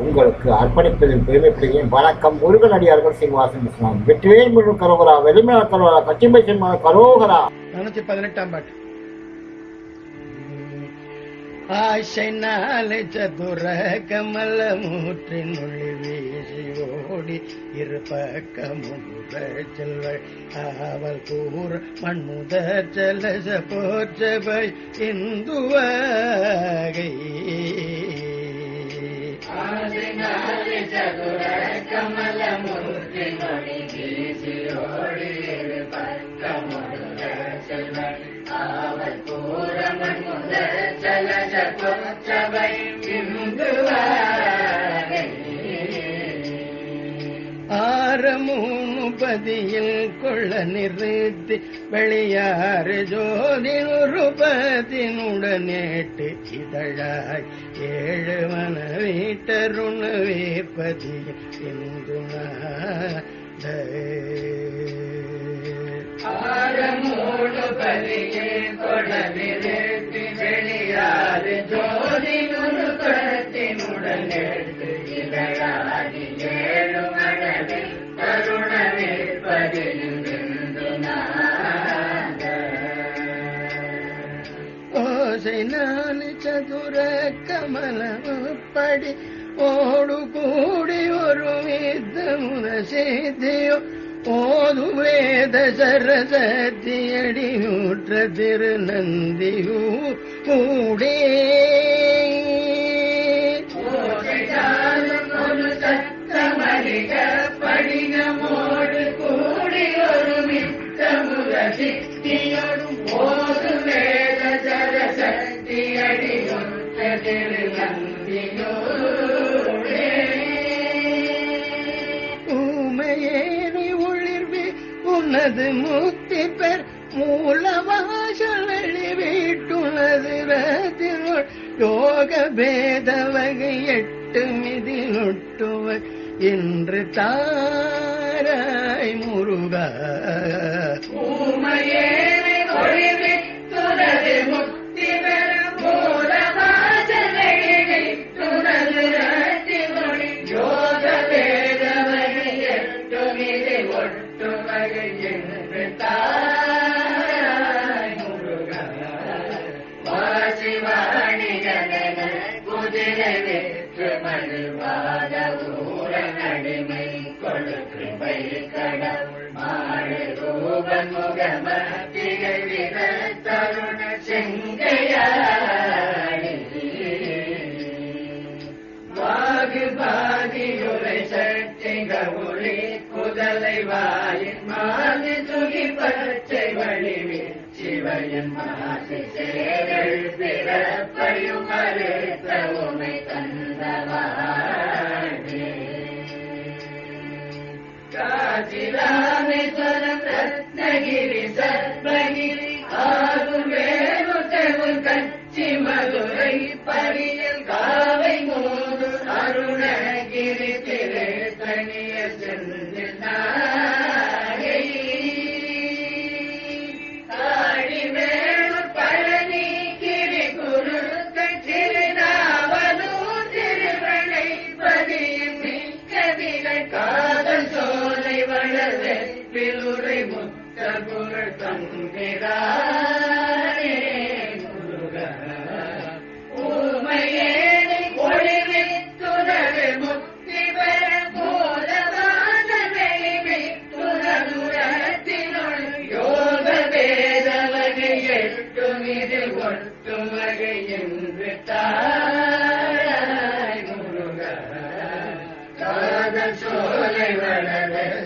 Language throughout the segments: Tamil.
உங்களுக்கு அர்ப்பணிப்பதில் பெருமைப்படுகிறேன். வணக்கம் முருகன் அடியார்கள் சீனிவாசன் இஸ்லாம் வெற்றிவேல் முழு கரோகரா வெளிமல கரோகரா கச்சிம்பை சிம்ம கரோகரா. நானூத்தி பதினெட்டாம் பாட்டு. ஆசை நாளை சதுர கமல மூற்றின் ஒளி வீசி ஓடி இரு பக்கமும் செல்வள். ஆவல் கூர் மண்முதற் செலச போற்றவை இந்துவகை. ஆசை நாளை சதுர கமல மூற்றின் ஒளி வீசி ஓடி இரு பக்கமுற செல்வள் ஆவல் கூற மண்முதற் செலச போற்றவை இந்துவகை ஆரமூணு பதியில் கொள்ள நிறுத்தி வெளியாறு ஜோதி நுறுபதினுடனேட்டு இதழாய் ஏழு மன வீட்டருண இந்து ஆரமூணு பதியில் கொள்ள நிறுத்தி ஓசை நாலு சதுர கமலப்படி ஓடு கூடி ஒரு வித்தமுத செய்தியோ ஓது வேத சரசத்தியடியூற்ற திருநந்தியூ கூடே. ஒரு படிகமோடு கூடி ஒரு மித்தமுத சித்தியோ ஊமையேறி ஒளிர்வி உனது முக்தி பெர் மூலவாசலி வீட்டுனது ரத்தினுள். யோக பேத வகை எட்டு மிதிலொட்டுவ என்று தாராய் முருகா. ஊமையேறி ஒளிர்வி துனது முக்தி ரூபன் தருண செங்கையாடி வாகு பாதியுரை சக்தி கவுளி குதலை வாயின் மாது துகி பச்சை வழிவி சிவயன் மாசி சேரல் பிறப்பையும் மலே ரத்னகிரி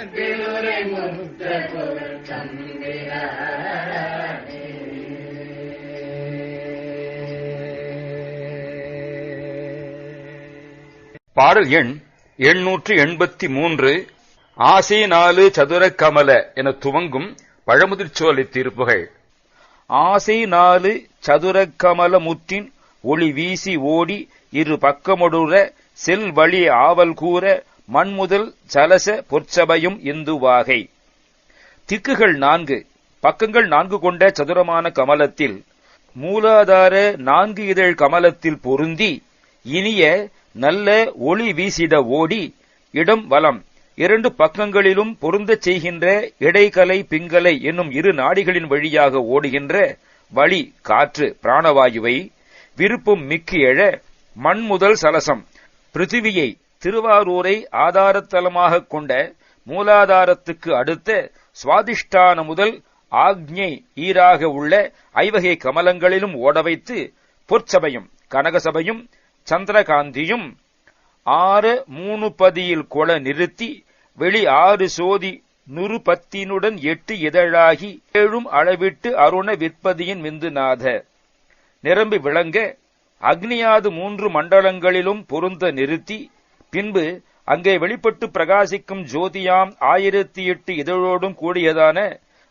முத்த பாடல் எண் எண்ணூற்று எண்பத்தி மூன்று ஆசை நாலு சதுர கமல என துவங்கும் பழமுதிர்ச்சோலை திருப்புகள். ஆசை நாலு சதுர கமல முற்றின் ஒளி வீசி ஓடி இரு பக்கமொடுற செல் வழி ஆவல் கூற மண்முதல் சலச பொற்சபையும் இந்துவாகை திக்குகள் நான்கு பக்கங்கள் நான்கு கொண்ட சதுரமான கமலத்தில் மூலாதார நான்கு இதழ் கமலத்தில் பொருந்தி இனிய நல்ல ஒளி வீசிட ஓடி இடம் வலம். இரண்டு பக்கங்களிலும் பொருந்தச் செய்கின்ற இடைக்கலை பிங்கலை என்னும் இரு நாடிகளின் வழியாக ஓடுகின்ற வழி காற்று பிராணவாயுவை விருப்பம் மிக்கு எழ மண் முதல் சலசம் பிருத்திவியை திருவாரூரை ஆதாரத்தலமாக கொண்ட மூலாதாரத்துக்கு அடுத்த சுவாதிஷ்டான முதல் ஆக்ஞை ஈராக உள்ள ஐவகை கமலங்களிலும் ஓட வைத்து பொற்சபையும் கனகசபையும் சந்திரகாந்தியும் ஆறு மூணு பதியில் கொள நிறுத்தி வெளி ஆறு சோதி நுறுபத்தினுடன் எட்டு இதழாகி ஏழும் அளவிட்டு அருண விற்பதியின் விந்துநாத. நிரம்பி விளங்க அக்னியாது மூன்று மண்டலங்களிலும் பொருந்த நிறுத்தி பின்பு அங்கே வெளிப்பட்டு பிரகாசிக்கும் ஜோதியாம் ஆயிரத்தி எட்டு இதழோடும் கூடியதான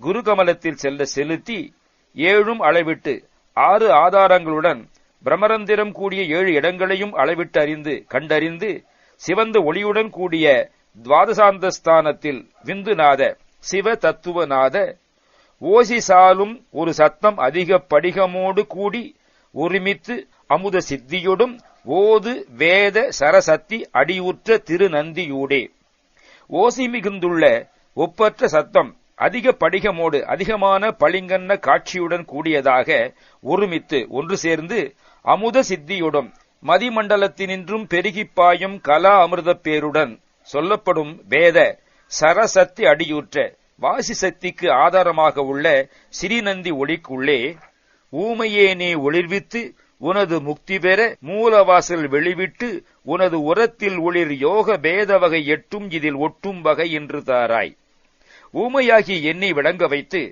குருகமலத்தில் செல்ல செலுத்தி ஏழும் அளவிட்டு ஆறு ஆதாரங்களுடன் பிரமரந்திரம் கூடிய ஏழு இடங்களையும் அளவிட்டு அறிந்து கண்டறிந்து சிவந்த ஒளியுடன் கூடிய துவாதசாந்தஸ்தானத்தில் விந்துநாத சிவ தத்துவநாத ஓசிசாலும் ஒரு சத்தம் அதிக படிகமோடு கூடி ஒருமித்து அமுத சித்தியுடும் ஓது வேத சரசத்தி அடியுற்ற திருநந்தியூடே. ஓசி மிகுந்துள்ள ஒப்பற்ற சத்தம் அதிக படிகமோடு அதிகமான பளிங்கன்ன காட்சியுடன் கூடியதாக ஒருமித்து ஒன்று சேர்ந்து அமுத சித்தியுடன் மதிமண்டலத்தினின்றும் பெருகிப்பாயும் கலா அமிர்தப் பேருடன் சொல்லப்படும் வேத சரசக்தி அடியுற்ற வாசி சக்திக்கு ஆதாரமாக உள்ள சிறிநந்தி ஒளிக்குள்ளே ஊமையேனே ஒளிர்வித்து உனது முக்தி பெற மூலவாசல் வெளிவிட்டு உனது உரத்தில் ஒளிர் யோக பேத வகை எட்டும் இதில் ஒட்டும் வகை என்று தாராய். ஊமையாகி என்னை விளங்க வைத்து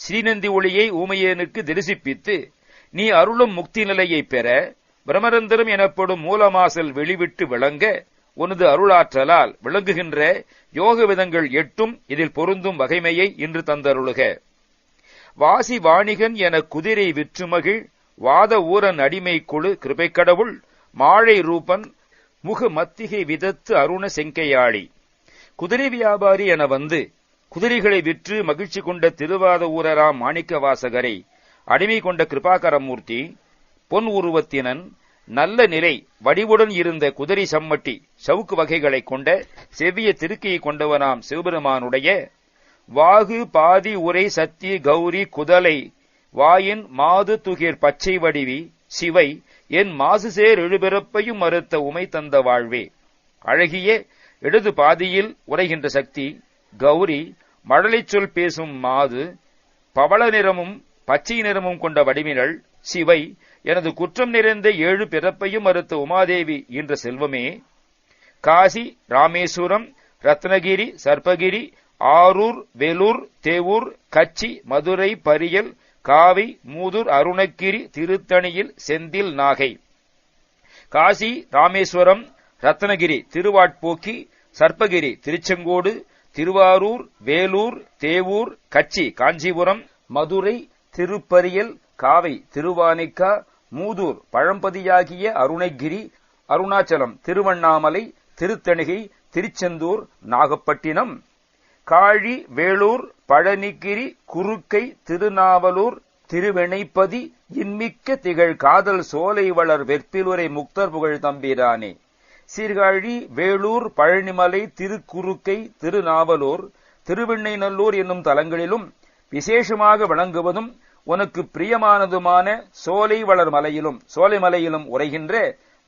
ஸ்ரீநந்தி ஒளியை ஊமையனுக்கு தரிசிப்பித்து நீ அருளும் முக்தி நிலையை பெற பிரமரந்தரம் எனப்படும் மூலமாசல் வெளிவிட்டு விளங்க உனது அருளாற்றலால் விளங்குகின்ற யோக விதங்கள் எட்டும் இதில் பொருந்தும் வகைமையை இன்று தந்தருளுக. வாசி வாணிகன் என குதிரை விற்றுமகிழ் வாத ஊரன் அடிமை குழு கிருபைக்கடவுள் மாழை ரூபன் முகு மத்திகை விதத்து அருண செங்கையாளி குதிரை வியாபாரி என வந்து குதிரைகளை விற்று மகிழ்ச்சி கொண்ட திருவாத ஊரராம் மாணிக்க வாசகரை அடிமை கொண்ட கிருபாகரமூர்த்தி பொன் உருவத்தினன் நல்ல நிலை வடிவுடன் இருந்த குதிரை சம்மட்டி சவுக்கு வகைகளை கொண்ட செவ்விய திருக்கையை கொண்டவனாம் சிவபெருமானுடைய வாகு பாதி உரை சத்தி கௌரி குதலை வாயின் மாது துகிர் பச்சை வடிவி சிவை என் மாசு சேர் எழுபிறப்பையும் மறுத்த உமை தந்த வாழ்வே. அழகிய இடது பாதியில் உரைகின்ற சக்தி கௌரி மழலைச் சொல் பேசும் மாது பவள நிறமும் பச்சை நிறமும் கொண்ட வடிவினள் சிவை எனது குற்றம் நிறைந்த ஏழு பிறப்பையும் மறுத்த உமாதேவி என்ற செல்வமே. காசி ராமேஸ்வரம் ரத்னகிரி சர்ப்பகிரி ஆரூர் வேலூர் தேவூர் கச்சி மதுரை பரியல் காவி மூதூர் அருணகிரி திருத்தணியில் செந்தில் நாகை. காசி ராமேஸ்வரம் ரத்னகிரி திருவாட்போக்கி சர்ப்பகிரி திருச்செங்கோடு திருவாரூர் வேலூர் தேவூர் கச்சி காஞ்சிபுரம் மதுரை திருப்பரியல் காவை திருவானிக்கா மூதூர் பழம்பதியாகிய அருணகிரி அருணாச்சலம் திருவண்ணாமலை திருத்தணிகை திருச்செந்தூர் நாகப்பட்டினம். காழி வேலூர் பழனிகிரி குறுக்கை திருநாவலூர் திருவெணைப்பதி இன்மிக்க திகழ் காதல் சோலை வளர் வெற்பிலுரை முக்தர் புகழ் தம்பிரானே. சீர்காழி வேலூர் பழனிமலை திருக்குறுக்கை திருநாவலூர் திருவெண்ணைநல்லூர் என்னும் தலங்களிலும் விசேஷமாக விளங்குவதும் உனக்கு பிரியமானதுமான சோலை வளர் மலையிலும் சோலை மலையிலும் உரைகின்ற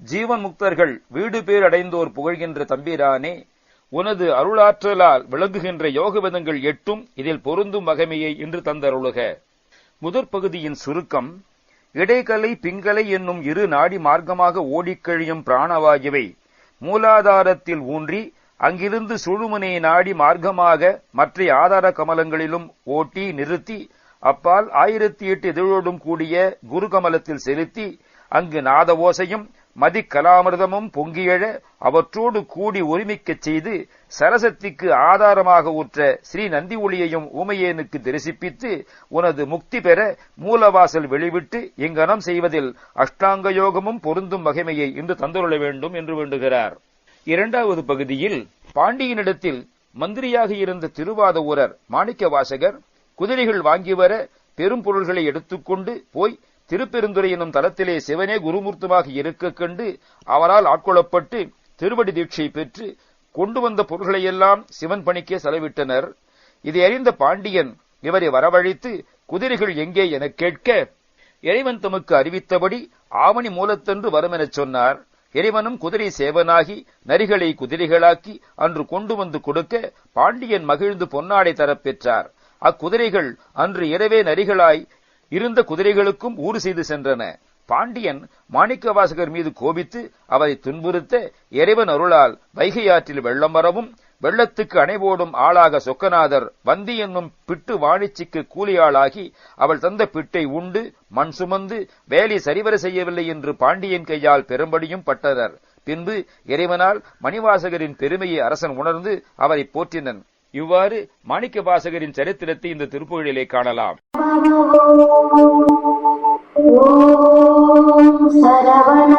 ஜீவன் முக்தர்கள் வீடு பேர் அடைந்தோர் புகழ்கின்ற தம்பிரானே. உனது அருளாற்றலால் விளங்குகின்ற யோகவிதங்கள் எட்டும் இதில் பொருந்தும் வகைமையை இன்று தந்தருளுக. முதற் பகுதியின் சுருக்கம் இடைக்கலை பிங்கலை என்னும் இரு நாடி மார்க்கமாக ஓடிக்கழியும் பிராணவாயுவை மூலாதாரத்தில் ஊன்றி அங்கிருந்து சுழுமுனை நாடி மார்க்கமாக மற்ற ஆதார கமலங்களிலும் ஓட்டி நிறுத்தி அப்பால் ஆயிரத்தி எட்டு இதழோடும் கூடிய குரு கமலத்தில் செலுத்தி அங்கு நாத ஓசையும் மதிக்கலாமிர்தமும் பொங்கியழ அவற்றோடு கூடி ஒருமிக்கச் செய்து சரசத்திக்கு ஆதாரமாக உற்ற ஸ்ரீ நந்தி ஒளியையும் ஊமையேனுக்கு தரிசிப்பித்து உனது முக்தி பெற மூலவாசல் வெளிவிட்டு இங்கனம் செய்வதில் அஷ்டாங்க யோகமும் பொருந்தும் வகைமையை இன்று தந்துள்ள வேண்டும் என்று வேண்டுகிறார். இரண்டாவது பகுதியில் பாண்டியனிடத்தில் மந்திரியாக இருந்த திருவாத ஊரர் மாணிக்க வாசகர் குதிரைகள் வாங்கி வர பெரும் பொருள்களை எடுத்துக்கொண்டு போய் திருப்பெருந்துறை என்னும் தலத்திலே சிவனே குருமூர்த்தமாக இருக்க கண்டு அவரால் ஆட்கொள்ளப்பட்டு திருவடி தீட்சை பெற்று கொண்டு வந்த பொருள்களையெல்லாம் சிவன் பணிக்கே செலவிட்டனர். இதை அறிந்த பாண்டியன் இவரை வரவழைத்து குதிரைகள் எங்கே? எனக் கேட்க இறைவன் தமக்கு அறிவித்தபடி ஆவணி மூலத்தன்று வரும் எனச் சொன்னார். இறைவனும் குதிரை சேவனாகி நரிகளை குதிரைகளாக்கி அன்று கொண்டு வந்து கொடுக்க பாண்டியன் மகிழ்ந்து பொன்னாடை தரப் பெற்றார். அக்குதிரைகள் அன்று இரவே நரிகளாய் இருந்த குதிரைகளுக்கும் ஊறு செய்து சென்றன. பாண்டியன் மாணிக்கவாசகர் மீது கோபித்து அவரை துன்புறுத்த இறைவன் அருளால் வைகை ஆற்றில் வெள்ளம் வரவும் வெள்ளத்துக்கு அணைபோடும் ஆளாக சொக்கநாதர் வந்தி என்னும் பிட்டு வாணிச்சிக்கு கூலியாளாகி அவள் தந்த பிட்டை உண்டு மண் சுமந்து வேலை சரிவர செய்யவில்லை என்று பாண்டியன் கையால் பெரும்படியும் பட்டனர். பின்பு இறைவனால் மணிவாசகரின் பெருமையை அரசன் உணர்ந்து அவரை போற்றினன். இவ்வாறு மாணிக்க வாசகரின் சரித்திரத்தை இந்த திருப்புகழிலே காணலாம். ஓம் சரவண